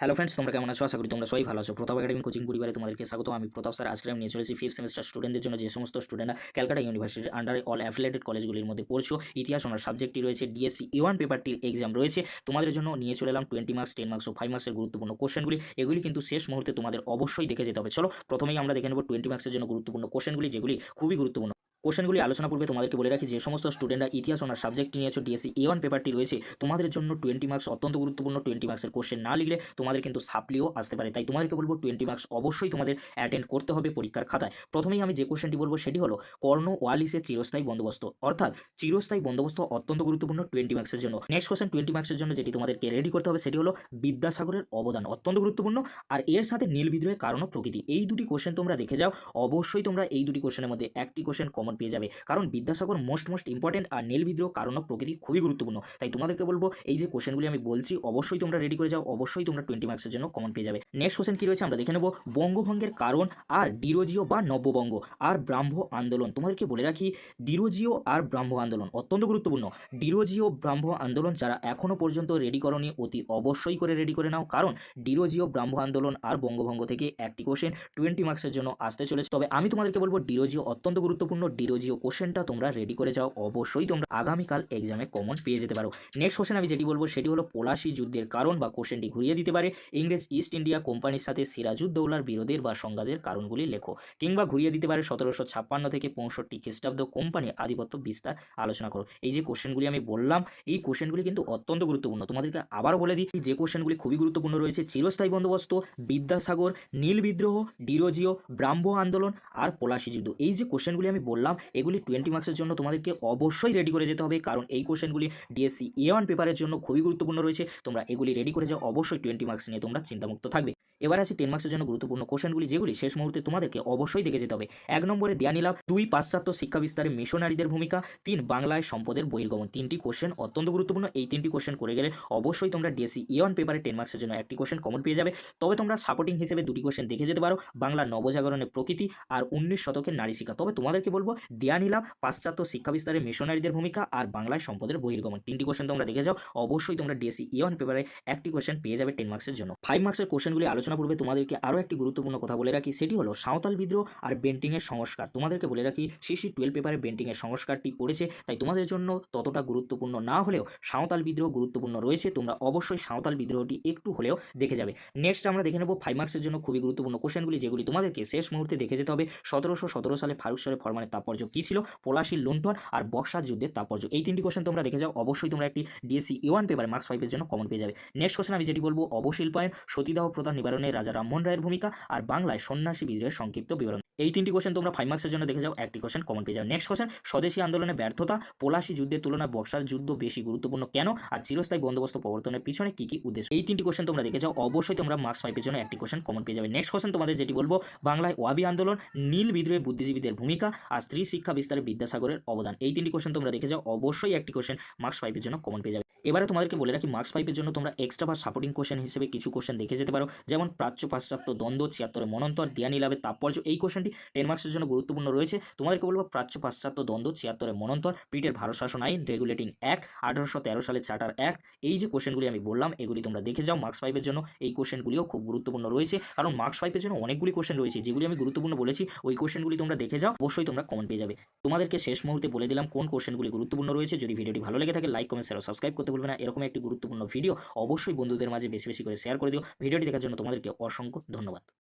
Hello friends তোমরা কেমন আছো? আশা করি তোমরা সবাই ভালো আছো। প্রতাপ একাডেমি কোচিং পরিবারে তোমাদেরকে স্বাগত আমি প্রতাপ স্যার। আজকে আমি নিয়ে চলেছি ফিফথ সেমিস্টার স্টুডেন্টদের জন্য যে সমস্ত স্টুডেন্টরা ক্যালকাটা ইউনিভার্সিটির আন্ডারে অল অ্যাফিলেটেড কলেজগুলির মধ্যে পড়ছো, ইতিহাস অনার সাবজেক্টটি রয়েছে ডিএসসি ইওয়ান পেপারটির এক্সাম রয়েছে। তোমাদের জন্য নিয়ে চলে এলাম টোয়েন্টি মার্কস টেন মার্কস ও ফাইভ মার্কসের গুরুত্বপূর্ণ কোশ্চেনগুলি এগুলি কিন্তু শেষ মুহূর্তে তোমাদের অবশ্যই দেখে যেতে হবে। চলো, প্রথমেই আমরা দেখে নেব টোয়েন্টি মার্কসের জন্য গুরুত্বপূর্ণ কোশ্চেনগুলি যেগুলি খুবই গুরুত্বপূর্ণ। কোশ্চেনগুলি আলোচনা পূর্বে তোমাদেরকে বলে রাখি, যে সমস্ত স্টুডেন্টরা ইতিহাস অনার সাবজেক্ট নিয়েছো D S C A one পেপারটি রয়েছে, তোমাদের জন্য টোয়েন্টি মার্কস অত্যন্ত গুরুত্বপূর্ণ টোয়েন্টি মার্কসের কোশ্চেন না লিখলে তোমাদের কিন্তু সাপ্লিও আসতে পারে। তাই তোমাদেরকে বলব টোয়েন্টি মার্কস অবশ্যই তোমাদের অ্যাটেন্ড করতে হবে পরীক্ষার খাতায়। প্রথমেই আমি যে কোশ্চেনটি বলব সেটি হলো, কর্ণ ওয়ালিসের চিরস্থায়ী বন্দোবস্ত। অর্থাৎ চিরস্থায়ী বন্দোবস্ত অত্যন্ত গুরুত্বপূর্ণ টোয়েন্টি মার্কসের জন্য। নেক্সট কোশ্চেন টোয়েন্টি মার্কসের জন্য যেটি তোমাদেরকে রেডি করতে হবে সেটি হলো বিদ্যাসাগরের অবদান। অত্যন্ত গুরুত্বপূর্ণ। আর এর সাথে নীল বিদ্রোহের কারণ প্রকৃতি। এই দুটি কোশ্চেন তোমরা দেখে যাও। অবশ্যই তোমরা এই দুটি কোশ্চেনের মধ্যে একটি কোশ্চেন কমন পেয়ে যাবে। কারণ বিদ্যাসাগর মোস্ট মোস্ট ইম্পর্টেন্ট আর নীল বিদ্রোহ কারণ প্রকৃতি খুবই গুরুত্বপূর্ণ। তাই তোমাদেরকে বলব, এই যে কোশ্চেনগুলি আমি বলছি, অবশ্যই তোমরা রেডি করে যাও, অবশ্যই তোমরা টোয়েন্টি মার্কসের জন্য কমন পেয়ে যাবে। নেক্সট কোশ্চেন কি রয়েছে, আমরা দেখে নেব। বঙ্গভঙ্গের কারণ আর ডিরোজিও বা নব্যবঙ্গ আর ব্রাহ্ম আন্দোলন। তোমাদেরকে বলে রাখি, ডিরোজিও আর ব্রাহ্ম আন্দোলন অত্যন্ত গুরুত্বপূর্ণ। ডিরোজিও, ব্রাহ্ম আন্দোলন যারা এখনও পর্যন্ত রেডি করনি, অতি অবশ্যই করে রেডি করে নাও। কারণ ডিরোজিও, ব্রাহ্ম আন্দোলন আর বঙ্গভঙ্গ থেকে একটি কোশ্চেন টোয়েন্টি মার্কসের জন্য আসতে চলেছে। তবে আমি তোমাদেরকে বলব, ডিরোজিও অত্যন্ত গুরুত্বপূর্ণ ডিরোজিও কোশ্চেনটা তোমরা রেডি করে যাও। অবশ্যই তোমরা আগামীকাল এক্সামে কমন পেয়ে যেতে পারো। নেক্সট কোশ্চেন আমি যেটি বলব, সেটি হলো পলাশি যুদ্ধের কারণ বা কোশ্চেনটি ঘুরিয়ে দিতে পারে। ইংরেজ ইস্ট ইন্ডিয়া কোম্পানির সাথে সিরাজউদ্দৌলার বিরোধের বা সংঘাতের কারণগুলি লেখো কিংবা ঘুরিয়ে দিতে পারে সতেরোশো ছাপ্পান্ন থেকে পঁয়ষট্টি খ্রিস্টাব্দ কোম্পানির আধিপত্য বিস্তার আলোচনা করো। এই যে কোশ্চেনগুলি আমি বললাম, এই কোশ্চেনগুলি কিন্তু অত্যন্ত গুরুত্বপূর্ণ। তোমাদেরকে আবারও বলে দিই, যে কোশ্চেনগুলি খুবই গুরুত্বপূর্ণ রয়েছে, চিরস্থায়ী বন্দোবস্ত, বিদ্যাসাগর, নীল বিদ্রোহ, ডিরোজিও, ব্রাহ্ম আন্দোলন আর পলাশি যুদ্ধ। এই যে কোশ্চেনগুলি আমি বললাম এগুলি টোয়েন্টি মার্কসের জন্য তোমাদেরকে অবশ্যই রেডি করে যেতে হবে। কারণ এই কোশ্চেনগুলি ডিএসসি এ ওয়ান পেপারের জন্য খুবই গুরুত্বপূর্ণ রয়েছে। তোমরা এগুলি রেডি করে যাও। অবশ্যই টোয়েন্টি মার্কস নিয়ে তোমরা চিন্তামুক্ত থাকবে। এবার আসি টেন মার্কসের জন্য গুরুত্বপূর্ণ কোশ্চেনগুলি, যেগুলি শেষ মুহূর্তে তোমাদেরকে অবশ্যই দেখে যেতে হবে। এক নম্বরে দেয়া নিলাম, দুই পাশ্চাত্য শিক্ষা বিস্তারে মিশনারিদের ভূমিকা, তিন বাংলায় সম্পদের বহির্গমন। তিনটি কোশ্চেন অত্যন্ত গুরুত্বপূর্ণ, এই তিনটি কোশ্চেন করে গেলে অবশ্যই তোমরা D S C A one পেপারে টেন মার্কসের জন্য একটি কোশ্চেন কমন পেয়ে যাবে। তবে তোমরা সাপোর্টিং হিসেবে দুটি কোশ্চেন দেখে যেতে পারো, বাংলা নবজাগরণের প্রকৃতি আর উনিশ শতকের নারী শিক্ষা। তবে তোমাদেরকে বলব, দেয়া নিলাম, পাশ্চাত্য শিক্ষা বিস্তারে মিশনারিদের ভূমিকা আর বাংলায় সম্পদের বহির্গমন। তিনটি কোশ্চেন তোমরা দেখে যাও, অবশ্যই তোমরা ডিএসসি এ ওয়ান পেপারে একটি কোশ্চেন পেয়ে যাবে টেন মার্কসের জন্য। ফাইভ মার্কসের কোশ্চেনগুলি আলোচনা পূর্বে তোমাদেরকে আরও একটি গুরুত্বপূর্ণ কথা বলে রাখি, সেটি হলো সাঁওতাল বিদ্রোহ আর বেন্টিংয়ের সংস্কার। তোমাদেরকে বলে রাখি সিসি টুয়েলভ পেপারে বেন্টিংয়ের সংস্কারটি পড়েছে, তাই তোমাদের জন্য ততটা গুরুত্বপূর্ণ না হলেও সাঁওতাল বিদ্রোহ গুরুত্বপূর্ণ রয়েছে, তোমরা অবশ্যই সাঁওতাল বিদ্রোহটি একটু হলেও দেখে যাবে। নেক্সট আমরা দেখে নেব ফাইভ মার্কসের জন্য খুবই গুরুত্বপূর্ণ কোশ্চেনগুলি যেগুলি তোমাদেরকে শেষ মুহূর্তে দেখে যেতে হবে। সতেরোশো সতেরো সালে ফারুক সরের ফরমানের তাৎপর্য কী ছিল? পলাশির লুণ্ঠন আর বক্সার যুদ্ধের তাৎপর্য। এই তিনটি কোশ্চেন তোমরা দেখে যাও, অবশ্যই তোমরা একটি ডিএসসি ওয়ান পেপারে মার্কস ফাইভের জন্য কমন পেয়ে যাবে। নেক্সট কোশ্চেন আমি যেটি বলব অবশিল্পায়ন সতীদাহ প্রদান নিবারণে রাজা রামমোহন রায়ের ভূমিকা আর বাংলায় সন্ন্যাসী বিদ্রোহের সংক্ষিপ্ত বিবরণ এই তিনটি কোশ্চেন তোমরা ফাইভ মার্কসের জন্য দেখে যাও, একটি কোশ্চেন কমন পেয়ে যাও। নেক্সট কোশ্চেন স্বদেশী আন্দোলনে ব্যর্থতা, পলাশি যুদ্ধের তুলনায় বক্সার যুদ্ধ বেশি গুরুত্বপূর্ণ কেন? আর চিরস্থায়ী বন্দোবস্ত প্রবর্তনের পিছনে কী কী উদ্দেশ্য? এই তিনটি কোশ্চেন তোমরা দেখে যাও, অবশ্যই তোমরা মার্কস ফাইভের জন্য একটি কোশ্চেন কমন পেয়ে যাবে। নেক্সট কোশ্চেন তোমাদের যেটি বলব, বাংলায় ওয়াবি আন্দোলন, নীল বিদ্রোহে বুদ্ধিজীবীদের ভূমিকা আর স্ত্রী শিক্ষা বিস্তারে বিদ্যাসাগরের অবদান। এই তিনটি কোশ্চেন তোমরা দেখে যাও, অবশ্যই একটি কোশ্চেন মার্কস ফাইভের জন্য কমন পেয়ে যাবে। এবারে তোমাদেরকে বলে রাখি মার্কস ফাইভের জন্য তোমরা এক্সট্রা বা সাপোর্টিং কোশ্চেন হিসেবে কিছু কোশ্চেন দেখে যেতে পারো। যেমন প্রাচ্য পাশ্চাত্য দ্বন্দ্ব ছিয়াত্তরে মনন্তর দিয়ানি লাভের তাৎপর্য, এই কোশ্চেনটি টেন মার্কসের জন্য গুরুত্বপূর্ণ রয়েছে। তোমাদেরকে বলব প্রাচ্য পাশ্চাত্য দ্বন্দ্ব, ছিয়াত্তরের মনন্তর, পিটের ভারত শাসন আইন, রেগুলেটিং অ্যাক্ট, আঠারোশো তেরো সালের চার্টার অ্যাক্ট। এই যে কোশ্চেনগুলি আমি বললাম, এগুলি তোমরা দেখে যাও মার্কস ফাইভের জন্য। এই কোশ্চেনগুলিও খুব গুরুত্বপূর্ণ রয়েছে। কারণ মার্কস ফাইভের জন্য অনেকগুলি কোশ্চেন রয়েছে, যেগুলি আমি গুরুত্বপূর্ণ বলেছি, ওই কোশ্চেনগুলি তোমরা দেখে যাও, অবশ্যই তোমরা কমেন্ট পেয়ে যাবে। তোমাদেরকে শেষ মুহূর্তে বলে দিলাম কোন কোশ্চেনগুলি গুরুত্বপূর্ণ রয়েছে। যদি ভিডিওটি ভালো লেগে থাকে লাইক কমেন্ট শেয়ার সাবস্ক্রাইব করতে ভুলবে না। এরকম একটি গুরুত্বপূর্ণ ভিডিও অবশ্যই বন্ধুদের মাঝে বেশি বেশি করে শেয়ার করে দিও। ভিডিওটি দেখার জন্য তোমাদেরকে অসংখ্য ধন্যবাদ।